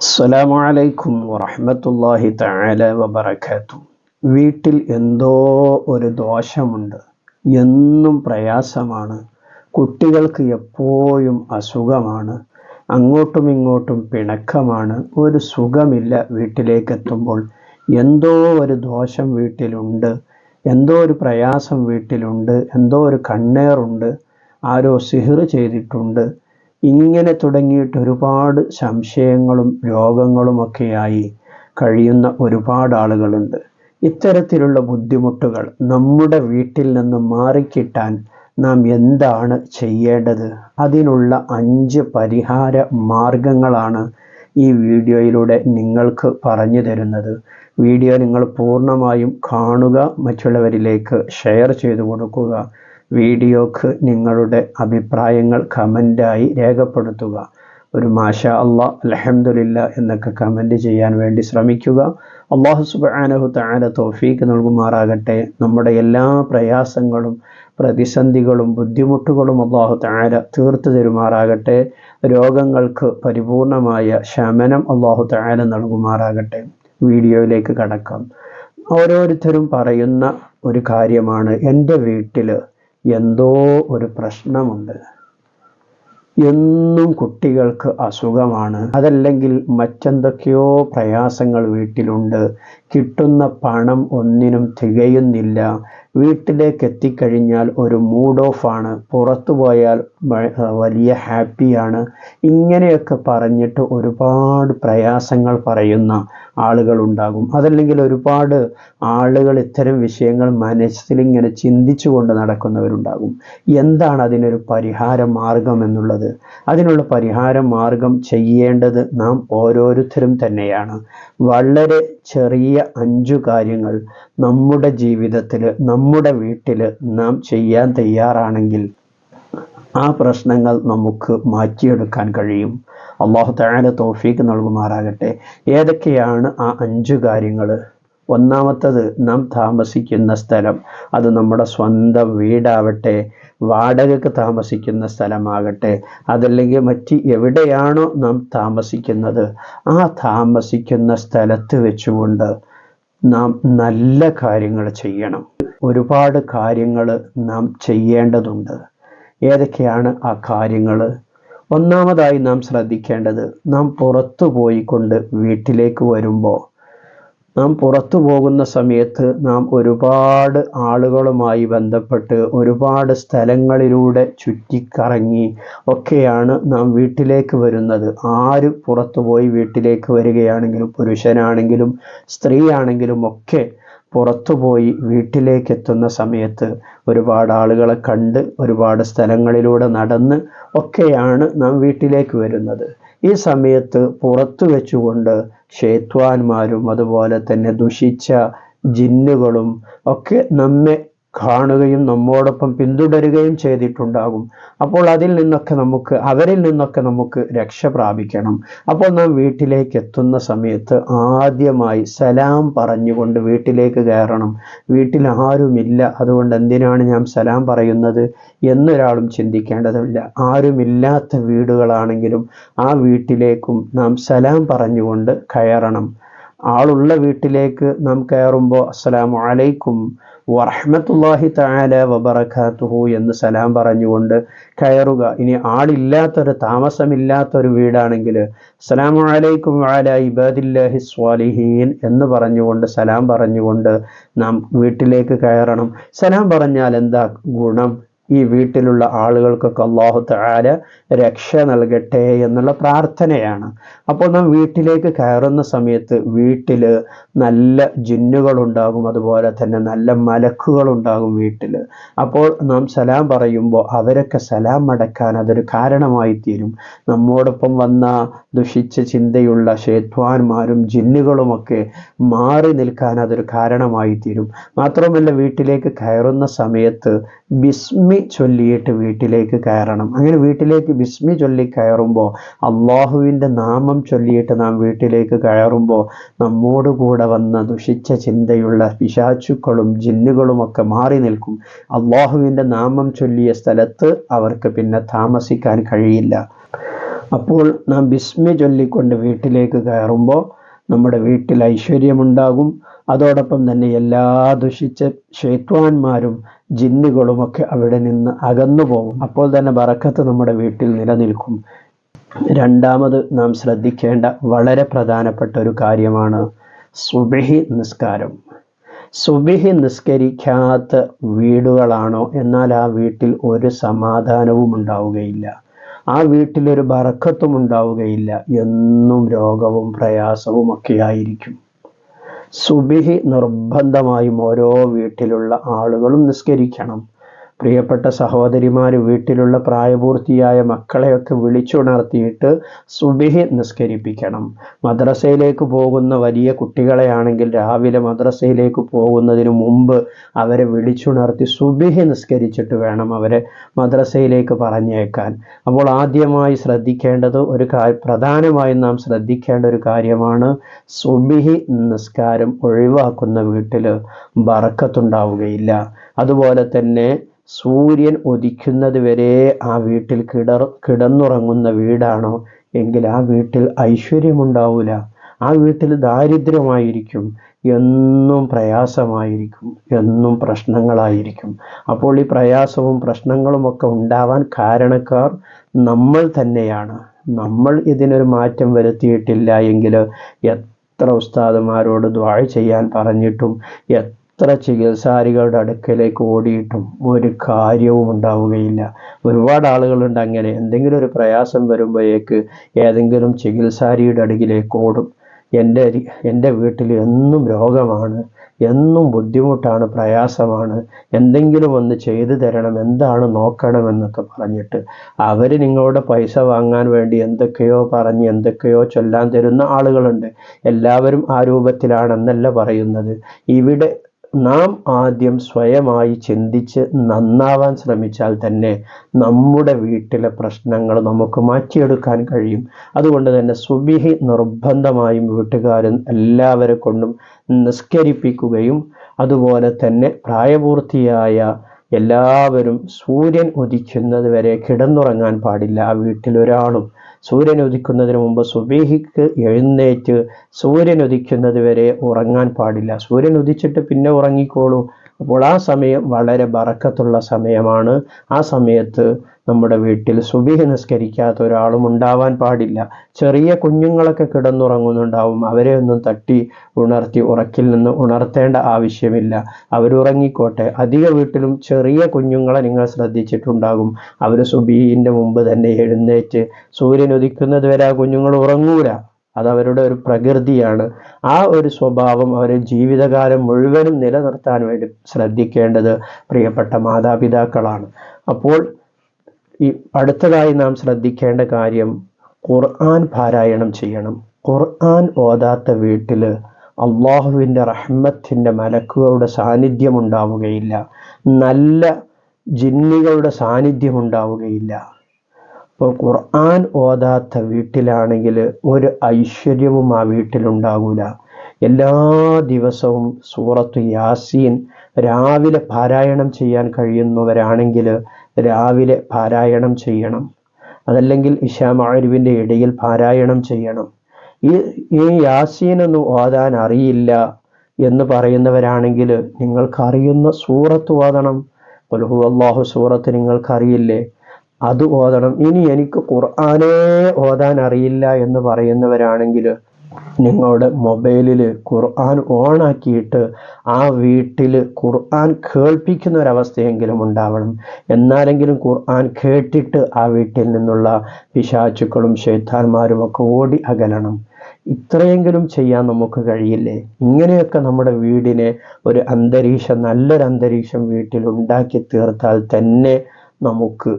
അസ്സലാമു അലൈക്കും വറഹ്മത്തുള്ളാഹി തആല വബറകാതു വീട്ടിൽ എന്തോ ഒരു ദോഷമുണ്ട്. എന്നും പ്രയാസമാണ്. കുട്ടികൾക്ക് എപ്പോഴും അസുഖമാണ്. അങ്ങോട്ടും ഇങ്ങോട്ടും പിണക്കമാണ്. ഒരു സുഖമില്ല വീട്ടിലേക്ക് എത്തുമ്പോൾ എന്തോ ഒരു ദോഷം വീട്ടിലുണ്ട്. എന്തോ ഒരു പ്രയാസം വീട്ടിലുണ്ട്. എന്തോ ഒരു കണ്ണേറുണ്ട്. ആരോ സിഹിർ ചെയ്തിട്ടുണ്ട്. ഇങ്ങനെ തുടങ്ങിയിട്ട് ഒരുപാട് സംശയങ്ങളും രോഗങ്ങളുമൊക്കെയായി കഴിയുന്ന ഒരുപാട് ആളുകളുണ്ട്. ഇത്തരത്തിലുള്ള ബുദ്ധിമുട്ടുകൾ നമ്മുടെ വീട്ടിൽ നിന്ന് മാറിക്കിട്ടാൻ നാം എന്താണ് ചെയ്യേണ്ടത്? അതിനുള്ള അഞ്ച് പരിഹാര മാർഗങ്ങളാണ് ഈ വീഡിയോയിലൂടെ നിങ്ങൾക്ക് പറഞ്ഞു തരുന്നത്. വീഡിയോ നിങ്ങൾ പൂർണമായും കാണുക മറ്റുള്ളവരിലേക്ക് ഷെയർ ചെയ്തു കൊടുക്കുക. വീഡിയോക്ക് നിങ്ങളുടെ അഭിപ്രായങ്ങൾ കമന്റായി രേഖപ്പെടുത്തുക. ഒരു മാഷ അള്ളാ അലഹമുല്ല എന്നൊക്കെ കമന്റ് ചെയ്യാൻ വേണ്ടി ശ്രമിക്കുക. അള്ളാഹു സുബാനഹു താര തോഫീക്ക് നൽകുമാറാകട്ടെ. നമ്മുടെ എല്ലാ പ്രയാസങ്ങളും പ്രതിസന്ധികളും ബുദ്ധിമുട്ടുകളും അള്ളാഹു താര തീർത്തു തരുമാറാകട്ടെ. രോഗങ്ങൾക്ക് പരിപൂർണമായ ശമനം അള്ളാഹു താര നൽകുമാറാകട്ടെ. വീഡിയോയിലേക്ക് കടക്കാം. ഓരോരുത്തരും പറയുന്ന ഒരു കാര്യമാണ്. എന്റെ വീട്ടിൽ എന്തോ ഒരു പ്രശ്നമുണ്ട്. എന്നും കുട്ടികൾക്ക് അസുഖമാണ്. അതല്ലെങ്കിൽ മറ്റെന്തൊക്കെയോ പ്രയാസങ്ങൾ വീട്ടിലുണ്ട്. കിട്ടുന്ന പണം ഒന്നിനും തികയുന്നില്ല. വീട്ടിലേക്ക് എത്തിക്കഴിഞ്ഞാൽ ഒരു മൂഡ് ഓഫ് ആണ്. പുറത്തു പോയാൽ വലിയ ഹാപ്പിയാണ് ഇങ്ങനെയൊക്കെ പറഞ്ഞിട്ട് ഒരുപാട് പ്രയാസങ്ങൾ പറയുന്ന ആളുകളുണ്ടാകും. അതല്ലെങ്കിൽ ഒരുപാട് ആളുകൾ ഇത്തരം വിഷയങ്ങൾ മനസ്സിലിങ്ങനെ ചിന്തിച്ചു കൊണ്ട് നടക്കുന്നവരുണ്ടാകും. എന്താണ് അതിനൊരു പരിഹാര മാർഗം എന്നുള്ളത്? അതിനുള്ള പരിഹാര മാർഗം ചെയ്യേണ്ടത് നാം ഓരോരുത്തരും തന്നെയാണ്. വളരെ ചെറിയ അഞ്ചു കാര്യങ്ങൾ നമ്മുടെ ജീവിതത്തിൽ നമ്മുടെ വീട്ടിൽ നാം ചെയ്യാൻ തയ്യാറാണെങ്കിൽ ആ പ്രശ്നങ്ങൾ നമുക്ക് മാറ്റിയെടുക്കാൻ കഴിയും. അള്ളാഹു താല തോഫീക്ക് നൽകുമാറാകട്ടെ. ഏതൊക്കെയാണ് ആ അഞ്ച് കാര്യങ്ങൾ ഒന്നാമത്തത് നാം താമസിക്കുന്ന സ്ഥലം. അത് നമ്മുടെ സ്വന്തം വീടാവട്ടെ വാടകയ്ക്ക് താമസിക്കുന്ന സ്ഥലമാകട്ടെ അതല്ലെങ്കിൽ മറ്റ് എവിടെയാണോ നാം താമസിക്കുന്നത് ആ താമസിക്കുന്ന സ്ഥലത്ത് വെച്ചുകൊണ്ട് നാം നല്ല കാര്യങ്ങൾ ചെയ്യണം. ഒരുപാട് കാര്യങ്ങൾ നാം ചെയ്യേണ്ടതുണ്ട്. ഏതൊക്കെയാണ് ആ കാര്യങ്ങൾ? ഒന്നാമതായി നാം ശ്രദ്ധിക്കേണ്ടത് നാം പുറത്തു പോയിക്കൊണ്ട് വീട്ടിലേക്ക് വരുമ്പോൾ നാം പുറത്തു പോകുന്ന സമയത്ത് നാം ഒരുപാട് ആളുകളുമായി ബന്ധപ്പെട്ട് ഒരുപാട് സ്ഥലങ്ങളിലൂടെ ചുറ്റിക്കറങ്ങി ഒക്കെയാണ് നാം വീട്ടിലേക്ക് വരുന്നത്. ആര് പുറത്തു പോയി വീട്ടിലേക്ക് വരികയാണെങ്കിലും പുരുഷനാണെങ്കിലും സ്ത്രീയാണെങ്കിലും ഒക്കെ പുറത്തുപോയി വീട്ടിലേക്ക് എത്തുന്ന സമയത്ത് ഒരുപാട് ആളുകളെ കണ്ട് ഒരുപാട് സ്ഥലങ്ങളിലൂടെ നടന്ന് ഒക്കെയാണ് നാം വീട്ടിലേക്ക് വരുന്നത്. ഈ സമയത്ത് പുറത്തു വെച്ചുകൊണ്ട് ഷേത്വാന്മാരും അതുപോലെ തന്നെ ദുഷിച്ച ജിന്നുകളും ഒക്കെ നമ്മെ കാണുകയും നമ്മോടൊപ്പം പിന്തുടരുകയും ചെയ്തിട്ടുണ്ടാകും. അപ്പോൾ അതിൽ നിന്നൊക്കെ നമുക്ക് അവരിൽ നിന്നൊക്കെ നമുക്ക് രക്ഷ പ്രാപിക്കണം. അപ്പോൾ നാം വീട്ടിലേക്ക് എത്തുന്ന സമയത്ത് ആദ്യമായി സലാം പറഞ്ഞുകൊണ്ട് വീട്ടിലേക്ക് കയറണം. വീട്ടിൽ ആരുമില്ല. അതുകൊണ്ട് എന്തിനാണ് ഞാൻ സലാം പറയുന്നത് എന്നൊരാളും ചിന്തിക്കേണ്ടതില്ല. ആരുമില്ലാത്ത വീടുകളാണെങ്കിലും ആ വീട്ടിലേക്കും നാം സലാം പറഞ്ഞുകൊണ്ട് കയറണം. ആളുള്ള വീട്ടിലേക്ക് നാം കയറുമ്പോൾ അസ്സലാമു അലൈക്കും വറഹ്മത്തുള്ളാഹി തആല വബറകാതുഹു എന്ന് സലാം പറഞ്ഞുകൊണ്ട് കയറുക. ഇനി ആളില്ലാത്തൊരു താമസമില്ലാത്തൊരു വീടാണെങ്കിൽ അസ്സലാമു അലൈക്കും വഅല ഇബാദില്ലാഹി സ്വാലിഹീൻ എന്ന് പറഞ്ഞുകൊണ്ട് സലാം പറഞ്ഞുകൊണ്ട് നാം വീട്ടിലേക്ക് കയറണം. സലാം പറഞ്ഞാൽ എന്താ ഗുണം? ഈ വീട്ടിലുള്ള ആളുകൾക്കൊക്കെ അള്ളാഹു തആല രക്ഷ നൽകട്ടെ എന്നുള്ള പ്രാർത്ഥനയാണ്. അപ്പോൾ നാം വീട്ടിലേക്ക് കയറുന്ന സമയത്ത് വീട്ടിൽ നല്ല ജിന്നുകളുണ്ടാകും അതുപോലെ തന്നെ നല്ല മലക്കുകളുണ്ടാകും വീട്ടിൽ അപ്പോൾ നാം സലാം പറയുമ്പോൾ അവരൊക്കെ സലാം അടക്കാൻ അതൊരു കാരണമായി തീരും. നമ്മോടൊപ്പം വന്ന ദുഷിച്ച ചിന്തയുള്ള ഷേത്വാന്മാരും ജിന്നുകളുമൊക്കെ മാറി നിൽക്കാൻ അതൊരു കാരണമായി തീരും. മാത്രമല്ല വീട്ടിലേക്ക് കയറുന്ന സമയത്ത് ബിസ്മി ചൊല്ലിയിട്ട് വീട്ടിലേക്ക് കയറണം. അങ്ങനെ വീട്ടിലേക്ക് ബിസ്മി ചൊല്ലി കയറുമ്പോൾ അള്ളാഹുവിന്റെ നാമം ചൊല്ലിയിട്ട് നാം വീട്ടിലേക്ക് കയറുമ്പോൾ നമ്മോട് കൂടെ വന്ന ദുഷിച്ച ചിന്തയുള്ള പിശാച്ചുക്കളും ജിന്നുകളും ഒക്കെ മാറി നിൽക്കും. അള്ളാഹുവിന്റെ നാമം ചൊല്ലിയ സ്ഥലത്ത് അവർക്ക് പിന്നെ താമസിക്കാൻ കഴിയില്ല. അപ്പോൾ നാം ബിസ്മി ചൊല്ലിക്കൊണ്ട് വീട്ടിലേക്ക് കയറുമ്പോൾ നമ്മുടെ വീട്ടിൽ ഐശ്വര്യമുണ്ടാകും. അതോടൊപ്പം തന്നെ എല്ലാ ദുഷിച്ച ക്ഷേത്വാന്മാരും ജിന്നുകളുമൊക്കെ അവിടെ നിന്ന് അകന്നു പോകും അപ്പോൾ തന്നെ ബറക്കത്ത് നമ്മുടെ വീട്ടിൽ നിലനിൽക്കും. രണ്ടാമത് നാം ശ്രദ്ധിക്കേണ്ട വളരെ പ്രധാനപ്പെട്ട ഒരു കാര്യമാണ് സുബിഹി നിസ്കാരം. സുബിഹി നിസ്കരിക്കാത്ത വീടുകളാണോ? എന്നാൽ ആ വീട്ടിൽ ഒരു സമാധാനവും ഉണ്ടാവുകയില്ല. ആ വീട്ടിലൊരു ബറക്കത്തും ഉണ്ടാവുകയില്ല. എന്നും രോഗവും പ്രയാസവും ഒക്കെ ആയിരിക്കും. സുബിഹി നിർബന്ധമായും ഓരോ വീട്ടിലുള്ള ആളുകളും നിസ്കരിക്കണം. പ്രിയപ്പെട്ട സഹോദരിമാർ വീട്ടിലുള്ള പ്രായപൂർത്തിയായ മക്കളെയൊക്കെ വിളിച്ചുണർത്തിയിട്ട് സുബിഹി നിസ്കരിപ്പിക്കണം. മദ്രസയിലേക്ക് പോകുന്ന വലിയ കുട്ടികളെയാണെങ്കിൽ രാവിലെ മദ്രസയിലേക്ക് പോകുന്നതിന് മുമ്പ് അവരെ വിളിച്ചുണർത്തി സുബിഹി നിസ്കരിച്ചിട്ട് വേണം അവരെ മദ്രസയിലേക്ക് പറഞ്ഞേക്കാൻ അപ്പോൾ ആദ്യമായി ശ്രദ്ധിക്കേണ്ടത് ഒരു പ്രധാനമായും നാം ശ്രദ്ധിക്കേണ്ട ഒരു കാര്യമാണ് സുബിഹി നിസ്കാരം ഒഴിവാക്കുന്ന വീട്ടിൽ ബറക്കത്തുണ്ടാവുകയില്ല. അതുപോലെ തന്നെ സൂര്യൻ ഉദിക്കുന്നത് വരെ ആ വീട്ടിൽ കിടർ കിടന്നുറങ്ങുന്ന വീടാണോ? എങ്കിൽ ആ വീട്ടിൽ ഐശ്വര്യമുണ്ടാവില്ല ആ വീട്ടിൽ ദാരിദ്ര്യമായിരിക്കും. എന്നും പ്രയാസമായിരിക്കും. എന്നും പ്രശ്നങ്ങളായിരിക്കും. അപ്പോൾ ഈ പ്രയാസവും പ്രശ്നങ്ങളും ഒക്കെ ഉണ്ടാവാൻ കാരണക്കാർ നമ്മൾ തന്നെയാണ്. നമ്മൾ ഇതിനൊരു മാറ്റം വരുത്തിയിട്ടില്ല എങ്കിൽ എത്ര ഉസ്താദുമാരോട് ദ്വാഴ ചെയ്യാൻ പറഞ്ഞിട്ടും എത്ര ചികിത്സാരികളുടെ അടുക്കലേക്ക് ഓടിയിട്ടും ഒരു കാര്യവും ഉണ്ടാവുകയില്ല. ഒരുപാട് ആളുകളുണ്ട് അങ്ങനെ. എന്തെങ്കിലും ഒരു പ്രയാസം വരുമ്പോഴേക്ക് ഏതെങ്കിലും ചികിത്സാരിയുടെ അടുക്കിലേക്ക് ഓടും. എന്റെ എന്റെ വീട്ടിൽ എന്നും രോഗമാണ് എന്നും ബുദ്ധിമുട്ടാണ് പ്രയാസമാണ്. എന്തെങ്കിലും ഒന്ന് ചെയ്തു തരണം എന്താണ് നോക്കണമെന്നൊക്കെ പറഞ്ഞിട്ട് അവർ നിങ്ങളുടെ പൈസ വാങ്ങാൻ വേണ്ടി എന്തൊക്കെയോ പറഞ്ഞ് എന്തൊക്കെയോ ചൊല്ലാൻ തരുന്ന ആളുകളുണ്ട്. എല്ലാവരും ആ രൂപത്തിലാണെന്നല്ല പറയുന്നത്. ഇവിടെ നാം ആദ്യം സ്വയമായി ചിന്തിച്ച് നന്നാവാൻ ശ്രമിച്ചാൽ തന്നെ നമ്മുടെ വീട്ടിലെ പ്രശ്നങ്ങൾ നമുക്ക് മാറ്റിയെടുക്കാൻ കഴിയും. അതുകൊണ്ട് തന്നെ സുബിഹി നിർബന്ധമായും വീട്ടുകാരൻ എല്ലാവരെ കൊണ്ടും നിസ്കരിപ്പിക്കുകയും അതുപോലെ തന്നെ പ്രായപൂർത്തിയായ എല്ലാവരും സൂര്യൻ ഉദിക്കുന്നത് വരെ കിടന്നുറങ്ങാൻ പാടില്ല. ആ വീട്ടിലൊരാളും സൂര്യൻ ഉദിക്കുന്നതിന് മുമ്പ് സുബീഹിക്ക് എഴുന്നേറ്റ് സൂര്യൻ ഉദിക്കുന്നത് വരെ ഉറങ്ങാൻ പാടില്ല. സൂര്യൻ ഉദിച്ചിട്ട് പിന്നെ ഉറങ്ങിക്കോളൂ. അപ്പോൾ ആ സമയം വളരെ ബറക്കത്തുള്ള സമയമാണ്. ആ സമയത്ത് നമ്മുടെ വീട്ടിൽ സുബിഹ് നിസ്കരിക്കാത്ത ഒരാളും ഉണ്ടാവാൻ പാടില്ല. ചെറിയ കുഞ്ഞുങ്ങളൊക്കെ കിടന്നുറങ്ങുന്നുണ്ടാവും. അവരെ ഒന്നും തട്ടി ഉണർത്തി ഉറക്കിൽ നിന്ന് ഉണർത്തേണ്ട ആവശ്യമില്ല. അവരുറങ്ങിക്കോട്ടെ അധിക വീട്ടിലും ചെറിയ കുഞ്ഞുങ്ങളെ നിങ്ങൾ ശ്രദ്ധിച്ചിട്ടുണ്ടാകും. അവർ സുബീഹിന്റെ മുമ്പ് തന്നെ എഴുന്നേറ്റ് സൂര്യൻ ഉദിക്കുന്നത് വരെ ആ കുഞ്ഞുങ്ങൾ ഉറങ്ങൂല. അത് അവരുടെ ഒരു പ്രകൃതിയാണ്. ആ ഒരു സ്വഭാവം അവരെ ജീവിതകാലം മുഴുവനും നിലനിർത്താൻ വേണ്ടി ശ്രദ്ധിക്കേണ്ടത് പ്രിയപ്പെട്ട മാതാപിതാക്കളാണ്. അപ്പോൾ ഈ അടുത്തതായി നാം ശ്രദ്ധിക്കേണ്ട കാര്യം ഖുർആൻ പാരായണം ചെയ്യണം. ഖുർആൻ ഓതാത്ത വീട്ടിൽ അള്ളാഹുവിന്റെ റഹ്മത്തിന്റെ മലക്കുകളുടെ സാന്നിധ്യം ഉണ്ടാവുകയില്ല. നല്ല ജിന്നികളുടെ സാന്നിധ്യം ഉണ്ടാവുകയില്ല. ഇപ്പോൾ ഖുർആൻ ഓതാത്ത വീട്ടിലാണെങ്കിൽ ഒരു ഐശ്വര്യവും ആ വീട്ടിലുണ്ടാകൂല. എല്ലാ ദിവസവും സൂറത്ത് യാസീൻ രാവിലെ പാരായണം ചെയ്യാൻ കഴിയുന്നവരാണെങ്കിൽ രാവിലെ പാരായണം ചെയ്യണം. അതല്ലെങ്കിൽ ഇഷാമാരുവിന്റെ ഇടയിൽ പാരായണം ചെയ്യണം. ഈ ഈ യാസീനൊന്നും ഓതാൻ അറിയില്ല എന്ന് പറയുന്നവരാണെങ്കിൽ നിങ്ങൾക്കറിയുന്ന സൂറത്ത് ഓതണം. പുലഹു അള്ളാഹു സൂറത്ത് നിങ്ങൾക്കറിയില്ലേ? അത് ഓതണം. ഇനി എനിക്ക് ഖുർആാനേ ഓതാൻ അറിയില്ല എന്ന് പറയുന്നവരാണെങ്കിൽ നിങ്ങളുടെ മൊബൈലിൽ ഖുർആൻ ഓണാക്കിയിട്ട് ആ വീട്ടിൽ ഖുർആൻ കേൾപ്പിക്കുന്ന ഒരവസ്ഥയെങ്കിലും ഉണ്ടാവണം. എന്നാലെങ്കിലും ഖുർആൻ കേട്ടിട്ട് ആ വീട്ടിൽ നിന്നുള്ള പിശാചുക്കളും ഷെയ്ത്താന്മാരും ഒക്കെ ഓടി അകലണം. ഇത്രയെങ്കിലും ചെയ്യാൻ നമുക്ക് കഴിയില്ലേ? ഇങ്ങനെയൊക്കെ നമ്മുടെ വീടിനെ ഒരു അന്തരീക്ഷം നല്ലൊരു അന്തരീക്ഷം വീട്ടിൽ ഉണ്ടാക്കി തീർത്താൽ തന്നെ നമുക്ക്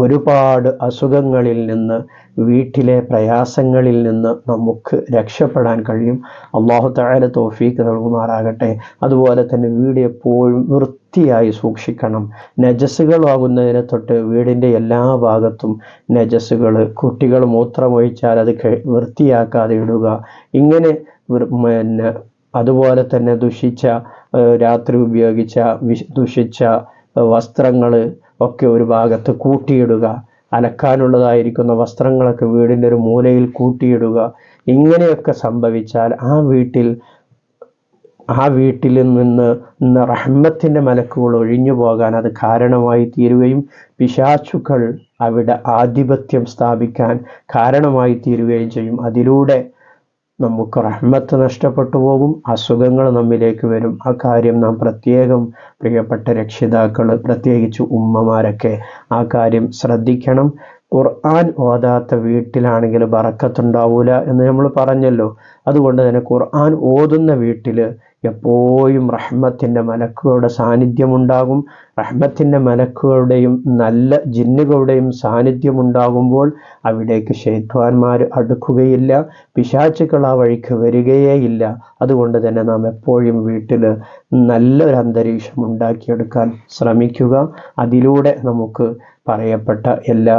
ഒരുപാട് അസുഖങ്ങളിൽ നിന്ന് വീട്ടിലെ പ്രയാസങ്ങളിൽ നിന്ന് നമുക്ക് രക്ഷപ്പെടാൻ കഴിയും. അള്ളാഹു താര തോഫീക്ക് നൽകുമാറാകട്ടെ. അതുപോലെ തന്നെ വീട് എപ്പോഴും വൃത്തിയായി സൂക്ഷിക്കണം. നജസ്സുകളാകുന്നതിനെ തൊട്ട് വീടിന്റെ എല്ലാ ഭാഗത്തും നജസ്സുകൾ കുട്ടികൾ മൂത്രമൊഴിച്ചാൽ അത് വൃത്തിയാക്കാതെ ഇടുക. ഇങ്ങനെ പിന്നെ അതുപോലെ തന്നെ ദുഷിച്ച രാത്രി ഉപയോഗിച്ച ദുഷിച്ച വസ്ത്രങ്ങൾ ഒക്കെ ഒരു ഭാഗത്ത് കൂട്ടിയിടുക. അലക്കാനുള്ളതായിരിക്കുന്ന വസ്ത്രങ്ങളൊക്കെ വീടിന്റെ ഒരു മൂലയിൽ കൂട്ടിയിടുക. ഇങ്ങനെയൊക്കെ സംഭവിച്ചാൽ ആ വീട്ടിൽ ആ വീട്ടിൽ നിന്ന് റഹ്മത്തിന്റെ മലക്കുകൾ ഒഴിഞ്ഞു പോകാൻ അത് കാരണമായി തീരുകയും പിശാച്ചുക്കൾ അവിടെ ആധിപത്യം സ്ഥാപിക്കാൻ കാരണമായി തീരുകയും ചെയ്യും. അതിലൂടെ നമുക്ക് റഹ്മത്ത് നഷ്ടപ്പെട്ടു പോകും അസുഖങ്ങൾ നമ്മിലേക്ക് വരും. ആ കാര്യം നാം പ്രത്യേകം പ്രിയപ്പെട്ട രക്ഷിതാക്കൾ പ്രത്യേകിച്ച് ഉമ്മമാരൊക്കെ ആ കാര്യം ശ്രദ്ധിക്കണം. ഖുർആൻ ഓതാത്ത വീട്ടിലാണെങ്കിൽ ബറക്കത്തുണ്ടാവൂല എന്ന് നമ്മൾ പറഞ്ഞല്ലോ. അതുകൊണ്ട് തന്നെ ഖുർആൻ ഓതുന്ന വീട്ടിൽ എപ്പോഴും റഹ്മത്തിന്റെ മലക്കുകളുടെ സാന്നിധ്യമുണ്ടാകും. റഹ്മത്തിന്റെ മലക്കുകളുടെയും നല്ല ജിന്നുകളുടെയും സാന്നിധ്യമുണ്ടാകുമ്പോൾ അവിടേക്ക് ഷെയ്ത്വാന്മാർ അടുക്കുകയില്ല. പിശാചുക്കൾ ആ വഴിക്ക് വരികയേയില്ല. അതുകൊണ്ട് തന്നെ നാം എപ്പോഴും വീട്ടിൽ നല്ലൊരു അന്തരീക്ഷം ഉണ്ടാക്കിയെടുക്കാൻ ശ്രമിക്കുക. അതിലൂടെ നമുക്ക് പറയപ്പെട്ട എല്ലാ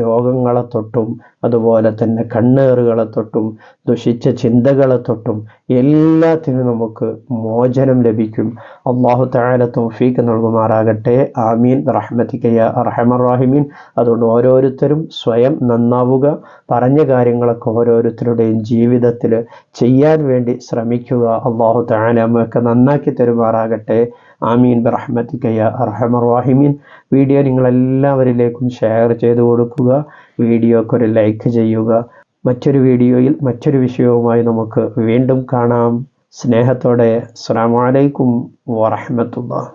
രോഗങ്ങളെ തൊട്ടും അതുപോലെ തന്നെ കണ്ണേറുകളെ തൊട്ടും ദുഷിച്ച ചിന്തകളെ തൊട്ടും എല്ലാത്തിനും നമുക്ക് മോചനം ലഭിക്കും. അള്ളാഹു താല തോഫീക്ക് നൽകുമാറാകട്ടെ. ആമീൻ. റഹ്മത്തിക്കയ റഹമറാഹിമീൻ അതുകൊണ്ട് ഓരോരുത്തരും സ്വയം നന്നാവുക. പറഞ്ഞ കാര്യങ്ങളൊക്കെ ഓരോരുത്തരുടെയും ജീവിതത്തിൽ ചെയ്യാൻ വേണ്ടി ശ്രമിക്കുക. അള്ളാഹു താല നമ്മയൊക്കെ നന്നാക്കി തരുമാറാകട്ടെ. ആമീൻ. ബറഹ്മത്തിക്കയ റഹമറാഹിമീൻ വീഡിയോ നിങ്ങളെല്ലാവരിലേക്കും ഷെയർ ചെയ്ത് കൊടുക്കുക. വീഡിയോക്ക് ഒരു ലൈക്ക് ചെയ്യുക. മറ്റൊരു വീഡിയോയിൽ മറ്റൊരു വിഷയവുമായി നമുക്ക് വീണ്ടും കാണാം. സ്നേഹത്തോടെ. അസ്സാം വലൈക്കും വറഹമത്തുള്ള